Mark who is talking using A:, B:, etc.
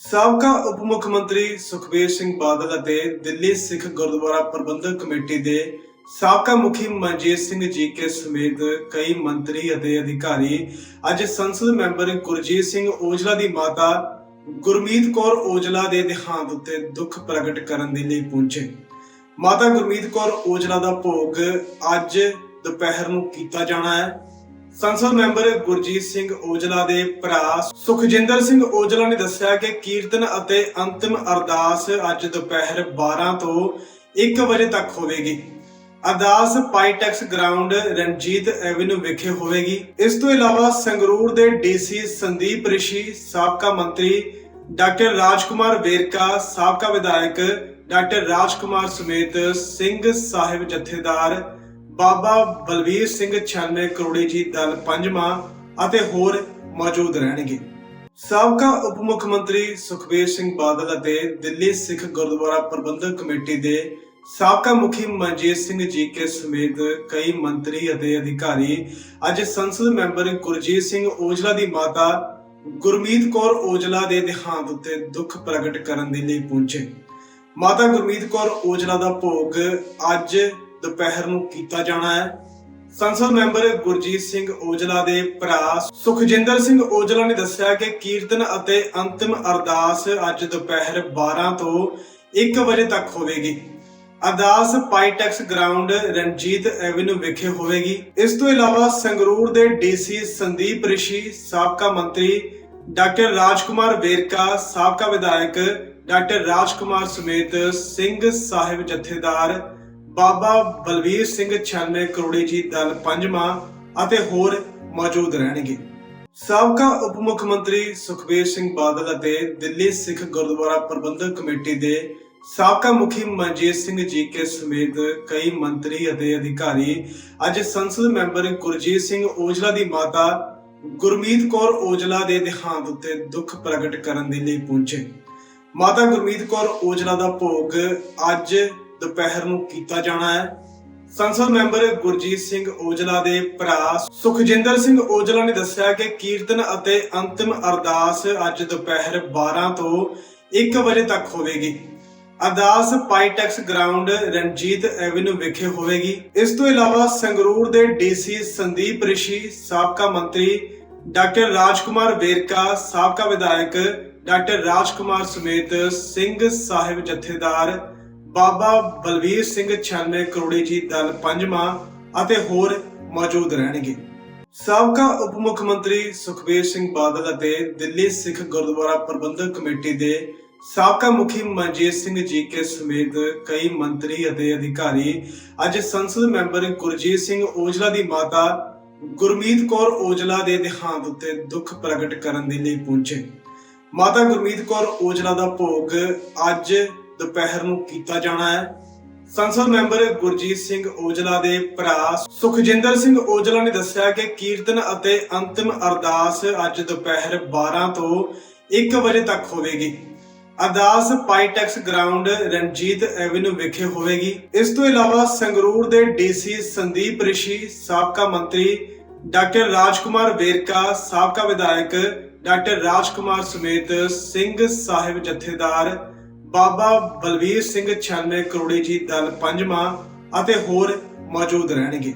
A: ਸਾਬਕਾ ਉਪ ਮੁੱਖ ਮੰਤਰੀ ਸੁਖਬੀਰ ਸਿੰਘ ਬਾਦਲ ਅਤੇ ਦਿੱਲੀ ਸਿੱਖ ਗੁਰਦੁਆਰਾ ਪ੍ਰਬੰਧਕ ਕਮੇਟੀ ਦੇ ਸਾਬਕਾ ਮੁਖੀ ਮਨਜੀਤ ਸਿੰਘ ਜੀ ਕੇ ਸਮੇਤ ਕਈ ਮੰਤਰੀ ਅਤੇ ਅਧਿਕਾਰੀ ਅੱਜ ਸੰਸਦ ਮੈਂਬਰ ਗੁਰਜੀਤ ਸਿੰਘ ਔਜਲਾ ਦੀ ਮਾਤਾ ਗੁਰਮੀਤ ਕੌਰ ਔਜਲਾ ਦੇ ਦੇਹਾਂਤ ਉੱਤੇ ਦੁੱਖ ਪ੍ਰਗਟ ਕਰਨ ਦੇ ਲਈ ਪਹੁੰਚੇ। ਮਾਤਾ ਗੁਰਮੀਤ ਕੌਰ ਔਜਲਾ ਦਾ ਭੋਗ ਅੱਜ ਦੁਪਹਿਰ ਨੂੰ ਕੀਤਾ ਜਾਣਾ ਹੈ। ਸੰਸਦ ਮੈਂਬਰ ਗੁਰਜੀਤ ਸਿੰਘ ਔਜਲਾ ਦੇ ਭਰਾ ਸੁਖਜਿੰਦਰ ਸਿੰਘ ਔਜਲਾ ਨੇ ਦੱਸਿਆ ਕਿ ਕੀਰਤਨ ਅਤੇ ਅੰਤਿਮ ਅਰਦਾਸ ਅੱਜ ਦੁਪਹਿਰ 12 ਤੋਂ 1 ਵਜੇ ਤੱਕ ਹੋਵੇਗੀ। ਅਰਦਾਸ ਪਾਈਟੈਕਸ ਗਰਾਊਂਡ ਰਣਜੀਤ ਐਵਨਿਊ ਵਿਖੇ ਹੋਵੇਗੀ। ਇਸ ਤੋਂ ਇਲਾਵਾ ਸੰਗਰੂਰ ਦੇ ਡੀਸੀ ਸੰਦੀਪ ਰਿਸ਼ੀ, ਸਾਬਕਾ ਮੰਤਰੀ ਡਾਕਟਰ ਰਾਜਕੁਮਾਰ ਵੇਰਕਾ, ਸਾਬਕਾ ਵਿਧਾਇਕ ਡਾਕਟਰ ਰਾਜਕੁਮਾਰ ਸਮੇਤ ਸਿੰਘ ਸਾਹਿਬ ਜਥੇਦਾਰ ਬਾਬਾ ਬਲਵੀਰ ਸਿੰਘ 96 ਕਰੋੜੀ ਜੀ ਦਲ ਪੰਜਵਾਂ ਅਤੇ ਹੋਰ ਮੌਜੂਦ ਰਹਿਣਗੇ। ਸਾਬਕਾ ਉਪ ਮੁੱਖ ਮੰਤਰੀ ਸੁਖਬੀਰ ਸਿੰਘ ਬਾਦਲ ਅਤੇ ਦਿੱਲੀ ਸਿੱਖ ਗੁਰਦੁਆਰਾ ਪ੍ਰਬੰਧਕ ਕਮੇਟੀ ਦੇ ਸਾਬਕਾ ਮੁਖੀ ਮਨਜੀਤ ਸਿੰਘ ਜੀਕੇ ਸਮੇਤ ਕਈ ਮੰਤਰੀ ਅਤੇ ਅਧਿਕਾਰੀ ਅੱਜ ਸੰਸਦ ਮੈਂਬਰ ਗੁਰਜੀਤ ਸਿੰਘ ਔਜਲਾ ਦੀ ਮਾਤਾ ਗੁਰਮੀਤ ਕੌਰ ਔਜਲਾ ਦੇ ਦੇਹਾਂਤ ਉੱਤੇ ਦੁੱਖ ਪ੍ਰਗਟ ਕਰਨ ਦੇ ਲਈ ਪਹੁੰਚੇ। ਮਾਤਾ ਗੁਰਮੀਤ ਕੌਰ ਔਜਲਾ ਦਾ ਭੋਗ ਅੱਜ ਦੁਪਹਿਰ ਨੂੰ ਕੀਤਾ ਜਾਣਾ ਹੈ। ਸੰਸਦ ਮੈਂਬਰ ਗੁਰਜੀਤ ਸਿੰਘ ਔਜਲਾ ਦੇ ਭਰਾ ਸੁਖਜਿੰਦਰ ਸਿੰਘ ਔਜਲਾ ਨੇ ਦੱਸਿਆ ਕਿ ਕੀਰਤਨ ਅਤੇ ਅੰਤਿਮ ਅਰਦਾਸ ਅੱਜ ਦੁਪਹਿਰ 12 ਤੋਂ 1 ਵਜੇ ਤੱਕ ਹੋਵੇਗੀ। ਅਰਦਾਸ ਪਾਈਟੈਕਸ ਗਰਾਊਂਡ ਰਣਜੀਤ ਐਵਨਿਊ ਵਿਖੇ ਹੋਵੇਗੀ। ਇਸ ਤੋਂ ਇਲਾਵਾ ਸੰਗਰੂਰ ਦੇ ਡੀਸੀ ਸੰਦੀਪ ਰਿਸ਼ੀ, ਸਾਬਕਾ ਮੰਤਰੀ ਡਾਕਟਰ ਰਾਜਕੁਮਾਰ ਵੇਰਕਾ, ਸਾਬਕਾ ਵਿਧਾਇਕ ਡਾਕਟਰ ਰਾਜਕੁਮਾਰ ਸਮੇਤ ਸਿੰਘ ਸਾਹਿਬ ਜਥੇਦਾਰ ਬਾਬਾ ਬਲਵੀਰ ਸਿੰਘ 96 ਕਰੋੜੀ ਜੀ ਦਲ ਪੰਜਵਾਂ ਅਤੇ ਹੋਰ ਮੌਜੂਦ ਰਹਿਣਗੇ। ਸਾਬਕਾ ਉਪ ਮੁੱਖ ਮੰਤਰੀ ਸੁਖਬੀਰ ਸਿੰਘ ਬਾਦਲ ਅਤੇ ਦਿੱਲੀ ਸਿੱਖ ਗੁਰਦੁਆਰਾ ਪ੍ਰਬੰਧਕ ਕਮੇਟੀ ਦੇ ਸਾਬਕਾ ਮੁਖੀ ਮਨਜੀਤ ਸਿੰਘ ਜੀਕੇ ਸਮੇਤ ਕਈ ਮੰਤਰੀ ਅਤੇ ਅਧਿਕਾਰੀ ਅੱਜ ਸੰਸਦ ਮੈਂਬਰ ਗੁਰਜੀਤ ਸਿੰਘ ਔਜਲਾ ਦੀ ਮਾਤਾ ਗੁਰਮੀਤ ਕੌਰ ਔਜਲਾ ਦੇ ਦੇਹਾਂਤ ਉੱਤੇ ਦੁੱਖ ਪ੍ਰਗਟ ਕਰਨ ਦੇ ਲਈ ਪਹੁੰਚੇ। ਮਾਤਾ ਗੁਰਮੀਤ ਕੌਰ ਔਜਲਾ ਦਾ ਭੋਗ ਅੱਜ ਦੁਪਹਿਰ ਨੂੰ ਕੀਤਾ ਜਾਣਾ ਹੈ। ਸੰਸਦ ਮੈਂਬਰ ਗੁਰਜੀਤ ਸਿੰਘ ਔਜਲਾ ਦੇ ਭਰਾ ਸੁਖਜਿੰਦਰ ਸਿੰਘ ਔਜਲਾ ਨੇ ਦੱਸਿਆ ਕਿ ਕੀਰਤਨ ਅਤੇ ਅੰਤਿਮ ਅਰਦਾਸ ਅੱਜ ਦੁਪਹਿਰ 12 ਤੋਂ 1 ਵਜੇ ਤੱਕ ਹੋਵੇਗੀ। ਅਰਦਾਸ ਪਾਈਟੈਕਸ ਗਰਾਊਂਡ ਰਣਜੀਤ ਐਵਨਿਊ ਵਿਖੇ ਹੋਵੇਗੀ। ਇਸ ਤੋਂ ਇਲਾਵਾ ਸੰਗਰੂਰ ਦੇ ਡੀਸੀ ਸੰਦੀਪ ਰਿਸ਼ੀ, ਸਾਬਕਾ ਮੰਤਰੀ ਡਾਕਟਰ ਰਾਜਕੁਮਾਰ ਵੇਰਕਾ, ਸਾਬਕਾ ਵਿਧਾਇਕ ਡਾਕਟਰ ਰਾਜਕੁਮਾਰ ਸਮੇਤ ਸਿੰਘ ਸਾਹਿਬ ਜਥੇਦਾਰ ਬਾਬਾ ਬਲਵੀਰ ਸਿੰਘ 96 ਕਰੋੜੀ ਜੀ ਦਲ ਪੰਜਵਾਂ ਅਤੇ ਹੋਰ ਮੌਜੂਦ ਰਹਿਣਗੇ। ਸਾਬਕਾ ਉਪ ਮੁੱਖ ਮੰਤਰੀ ਸੁਖਬੀਰ ਸਿੰਘ ਬਾਦਲ ਅਤੇ ਦਿੱਲੀ ਸਿੱਖ ਗੁਰਦੁਆਰਾ ਪ੍ਰਬੰਧਕ ਕਮੇਟੀ ਦੇ ਸਾਬਕਾ ਮੁਖੀ ਮਨਜੀਤ ਸਿੰਘ ਜੀਕੇ ਸਮੇਤ ਕਈ ਮੰਤਰੀ ਅਤੇ ਅਧਿਕਾਰੀ ਅੱਜ ਸੰਸਦ ਮੈਂਬਰ ਗੁਰਜੀਤ ਸਿੰਘ ਔਜਲਾ ਦੀ ਮਾਤਾ ਗੁਰਮੀਤ ਕੌਰ ਔਜਲਾ ਦੇ ਦੇਹਾਂਤ ਉੱਤੇ ਦੁੱਖ ਪ੍ਰਗਟ ਕਰਨ ਦੇ ਲਈ ਪਹੁੰਚੇ। ਮਾਤਾ ਗੁਰਮੀਤ ਕੌਰ ਔਜਲਾ ਦਾ ਭੋਗ ਅੱਜ ਦੁਪਹਿਰ ਨੂੰ ਕੀਤਾ ਜਾਣਾ ਹੈ। ਸੰਸਦ ਮੈਂਬਰ ਗੁਰਜੀਤ ਸਿੰਘ ਔਜਲਾ ਦੇ ਭਰਾ ਸੁਖਜਿੰਦਰ ਸਿੰਘ ਔਜਲਾ ਨੇ ਦੱਸਿਆ ਕਿ ਕੀਰਤਨ ਅਤੇ ਅੰਤਿਮ ਅਰਦਾਸ ਅੱਜ ਦੁਪਹਿਰ 12 ਤੋਂ 1 ਵਜੇ ਤੱਕ ਹੋਵੇਗੀ। ਅਰਦਾਸ ਪਾਈਟੈਕਸ ਗਰਾਊਂਡ ਰਣਜੀਤ ਐਵਨਿਊ ਵਿਖੇ ਹੋਵੇਗੀ। ਇਸ ਤੋਂ ਇਲਾਵਾ ਸੰਗਰੂਰ ਦੇ ਡੀਸੀ ਸੰਦੀਪ ਰਿਸ਼ੀ, ਸਾਬਕਾ ਮੰਤਰੀ ਡਾਕਟਰ ਰਾਜਕੁਮਾਰ ਵੇਰਕਾ, ਸਾਬਕਾ ਵਿਧਾਇਕ ਡਾਕਟਰ ਰਾਜਕੁਮਾਰ ਸਮੇਤ ਸਿੰਘ ਸਾਹਿਬ ਜਥੇਦਾਰ ਬਾਬਾ ਬਲਵੀਰ ਸਿੰਘ 96 ਕਰੋੜੀ ਜੀ ਦਲ ਪੰਜਵਾਂ ਅਤੇ ਹੋਰ ਮੌਜੂਦ ਰਹਿਣਗੇ।